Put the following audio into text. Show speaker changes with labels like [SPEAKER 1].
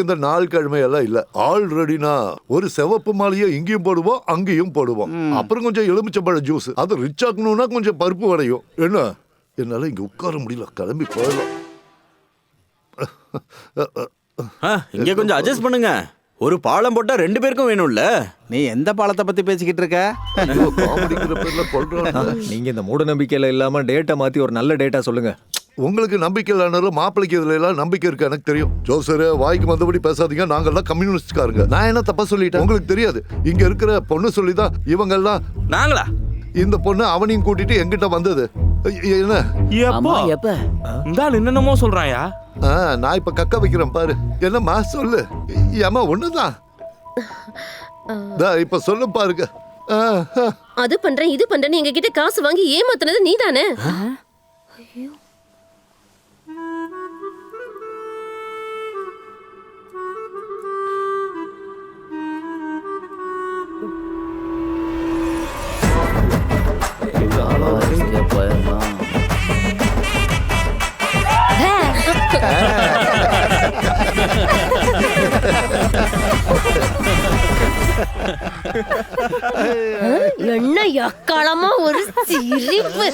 [SPEAKER 1] இந்த நாள் கிழமையெல்லாம் இல்ல. ஆல்ரெடினா ஒரு சிவப்பு மாலையை இங்கேயும் போடுவோம் அங்கேயும் போடுவோம். அப்புறம் கொஞ்சம் எலுமிச்சம்பழ ஜூஸ் அது ரிச் ஆக்கணும்னா கொஞ்சம் பருப்பு வடையும். என்ன? என்னால இங்க உட்கார முடியல. கிளம்பி போயிடலாம்.
[SPEAKER 2] ஆ, இங்க கொஞ்சம் அட்ஜஸ்ட் பண்ணுங்க. ஒரு பாலம் போட்டா ரெண்டு பேருக்கும் வேணும்ல.
[SPEAKER 3] நீ எந்த பாலத்தை பத்தி பேசிக்கிட்டு இருக்க?
[SPEAKER 1] ஐயோ, காமெடிங்கிற பேர்ல கொள்றாங்க
[SPEAKER 4] நீங்க இந்த மூட நம்பிக்கையில இல்லாம டேட்டா மாத்தி ஒரு நல்ல டேட்டா சொல்லுங்க.
[SPEAKER 1] உங்களுக்கு நம்பிக்கை இல்லைனாலும் மாப்பிளைக்கு இதுல எல்லாம் நம்பிக்கை இருக்கு எனக்கு தெரியும். ஜோசர் வாய்க்கு வந்தபடி பேசாதீங்க. நாங்கெல்லாம் கம்யூனிஸ்ட்காரங்க. நான் என்ன தப்பா சொல்லிட்டேன்? உங்களுக்கு தெரியாது. இங்க இருக்கிற பொண்ணு சொல்லிதான் இவங்க எல்லாம்
[SPEAKER 2] நாங்களா?
[SPEAKER 1] இந்த பொண்ணு அவனையும் கூட்டிட்டு எங்கிட்ட வந்தது. என்ன?
[SPEAKER 2] எப்போ?
[SPEAKER 5] எப்ப?
[SPEAKER 2] இந்த ஆள் என்னென்னமோ சொல்றாயா?
[SPEAKER 1] ஆ, நான் இப்ப கக்க வைக்கிறேன் பாரு. என்னம்மா சொல்லு. ஏமா ஒண்ணுதான். தா, இப்ப சொல்லு பாருங்க.
[SPEAKER 6] அது பண்றேன் இது பண்றேன்னு எங்க கிட்ட காசு வாங்கி ஏமாத்துனது நீதானே?
[SPEAKER 5] போயிடலாம்
[SPEAKER 6] என்ன எக்காலமா ஒரு சிரிப்பு.